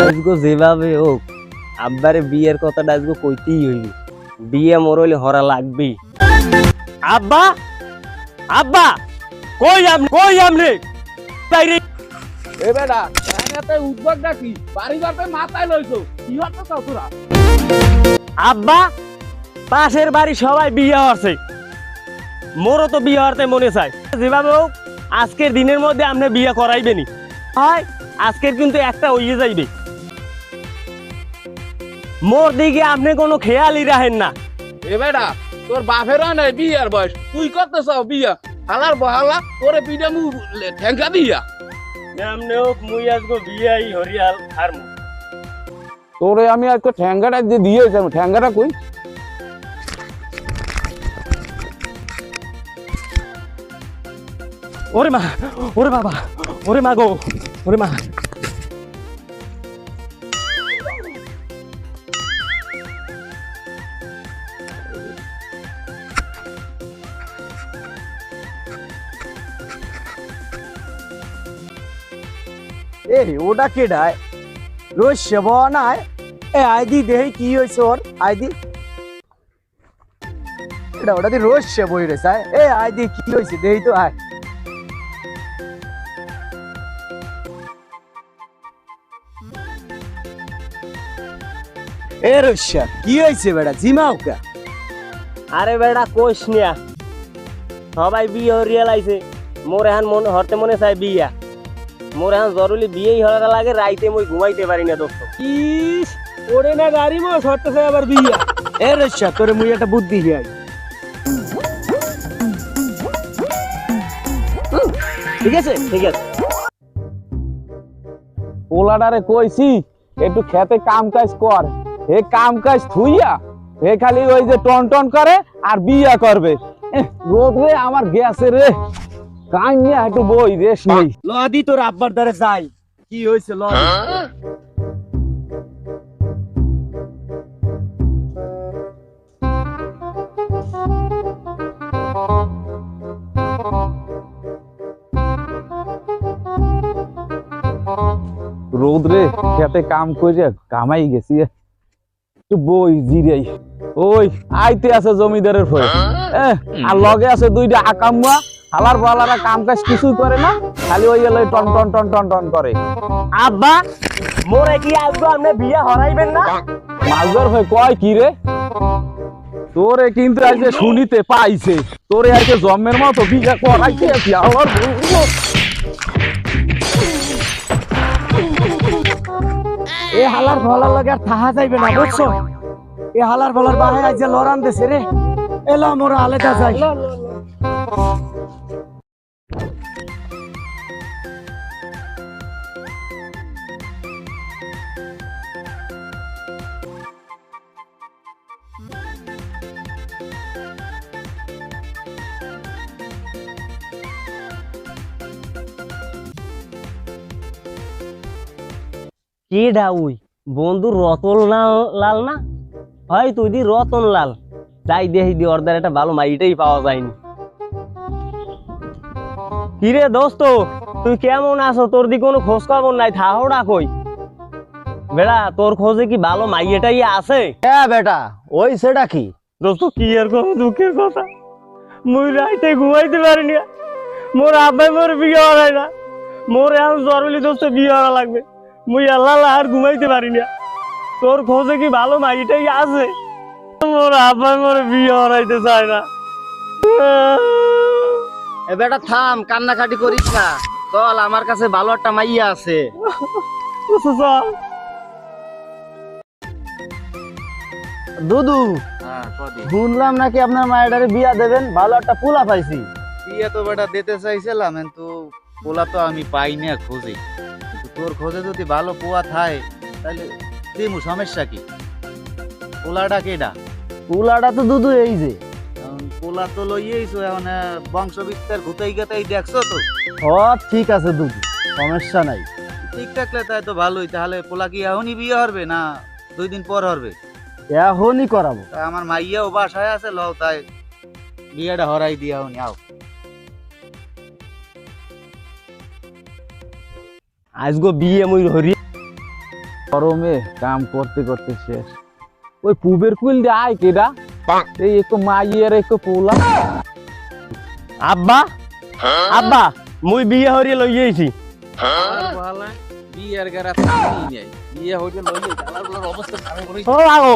আজগো যেভাবে হোক আব্বারে বিয়ের কথাটা আজগো কইতেই হইবে। বিয়ে মোর হইলে হরা লাগবেই। আব্বা? আব্বা? কই আমনে কই বাইরে এ বেটা এখানে উদ্যোগটা কি বাড়ি বাপে মাথায় লইছো কি হচ্ছে তোরা? আব্বা পাশের বাড়ি সবাই বিয়ে হচ্ছে। মোরও তো বিয়ে হতে মনে চায়। যেভাবে হোক আজকের দিনের মধ্যে আপনি বিয়ে করাইবেনি হয় আজকের কিন্তু একটা হইয়ে যাইবে। মোর দিকে আপনি কোনো খেয়ালই রাখেন না। এ বেটা তোর বাপেরও নাই বিয়ার বয়স। তুই করতে চাও বিয়া? হালার বহালা তোরে পিঠে মু ঠেঙ্কা দিয়া। আপনি হোক মুই আজকে বিয়াই হরিয়াল আর তোরে আমি আজকে ঠ্যাঙ্গাটা যে দিয়েছি আমি ঠ্যাঙ্গাটা কই? ওরে মা, ওরে বাবা, ওরে মা গো, ওরে মা। এ ওটা কেডায় রোজ সেবনায়। এ, আইদি দেহি কি হয়েছে ওর, আইদি। এটা ওটা দি রোজ সে বই রে, সাই। এ, আইদি, কি হয়েছে দেহি তো, আয়। এ রোশা কি হয়েছে বেটা? জিমাও কা? আরে বেটা কোষ নিয়া। সবাই বিয়ে হরিয়াল আইছে মোর এখন মনে হরতে মনে চাই বিয়া। মোর এখন জরুরি বিয়েই হওয়ার লাগে রাইতে মই ঘুমাইতে পারি না দোস্ত। ইস ওরে না গাড়ি মো সরতেছে আবার বিয়া। এ রোশা তোরে মুই একটা বুদ্ধি হিয়াই ঠিক আছে? ঠিক আছে। পোলাডারে কইছি একটু খেতে কাম কাজ কর। হে কাম কাজ থুইয়া হে খালি ওই যে টন টন করে আর বিয়া করবে। রোদ রে আমার গ্যাসে রে। নিয়ে একটু বই রেস নেই। লদি তোর আব্বার দ্বারে যাই। কি হয়েছে লদি? রোদ রে খেতে কাম করে কামাই গেছি বই জিরাই। ওই আইতে আছে জমিদারের ফয়ে আর লগে আছে দুইটা আকামুয়া হালার বালারা কাম কাজ কিছুই করে না খালি ওই টন টন টন টন টন করে। আব্বা মোরে কি আজকে আপনি বিয়ে হরাইবেন না? মালদার ভাই কয় কি রে? তোরে কিন্তু আজকে শুনিতে পাইছে। তোরে আজকে জন্মের মতো বিঘা করাইতে আছি আমার এ হালার ফলার লগে আর থাহা যাইবে না, বুঝছ? এ হালার ফলার বাহে আজ যে লড়ান দেছে রে। এলো মোরা আলাদা যাই। কে ডাউই বন্ধু রতন লাল- লাল না? হয় তুই দি রতন লাল। যাই দেখি দি অর্ডার একটা ভালো মাইটাই পাওয়া যায়নি। কিরে দোস্ত তুই কেমন আছো? তোর দি কোনো খোঁজ খবর নাই থাহোড়া কই? বেড়া তোর খোঁজে কি ভালো মাইয়েটাই আছে? হ্যাঁ বেটা ওই সেটা কি? দোস্ত কি আর কোনো দুঃখের কথা? মুই রাইতে ঘুমাইতে পারিনি। মোর আব্বাই মোর বিয়ে হরাই না। মোর এখন জরুরি দোস্ত বিয়ে হওয়া লাগবে। মুই আল্লাহ আর ঘুমাইতে পারি না। তোর খোঁজে কি ভালো মাইটাই আছে। মোর আব্বাই মোর বিয়ে হরাইতে চায় না। এ বেটা থাম কান্নাকাটি করিস না। চল আমার কাছে ভালো একটা মাইয়া আছে। চল। দুদু শুনলাম নাকি আপনার মায়ের বিয়া দেবেন? ভালো একটা পোলা পাইছি। বিয়ে তো বেটা দিতে চাইছিলাম কিন্তু পোলা তো আমি পাই না খোঁজে। তোর খোঁজে যদি ভালো পোয়া থায় তাহলে দিমু সমস্যা কি? পোলাটা কেডা? পোলাটা তো দুদু এই যে। পোলা তো লইয়েইছো এখন বংশ বিস্তার ঘুতাই গেতাই দেখছ তো? সব ঠিক আছে দুদু সমস্যা নাই। ঠিক থাকলে তাই তো ভালোই তাহলে পোলা কি এখনই বিয়ে হবে না দুই দিন পর হবে এখনই করাবো। আমার মাইয়াও বাসায় আছে লও তাই বিয়েটা হরাই দিয়া হনি আও। আজগো বিয়ে মুই হরি গরমে কাম করতে করতে শেষ। ওই পুবের কুল দিয়ে আয় কেডা? এই একটু মাইয়ের একটু পোলা। আব্বা আব্বা মুই বিয়ে হরিয়ে লই আইছি। বিয়ের গেরা থাকি নাই। বিয়ে হইতে লইলে অবস্থা খারাপ ও আগো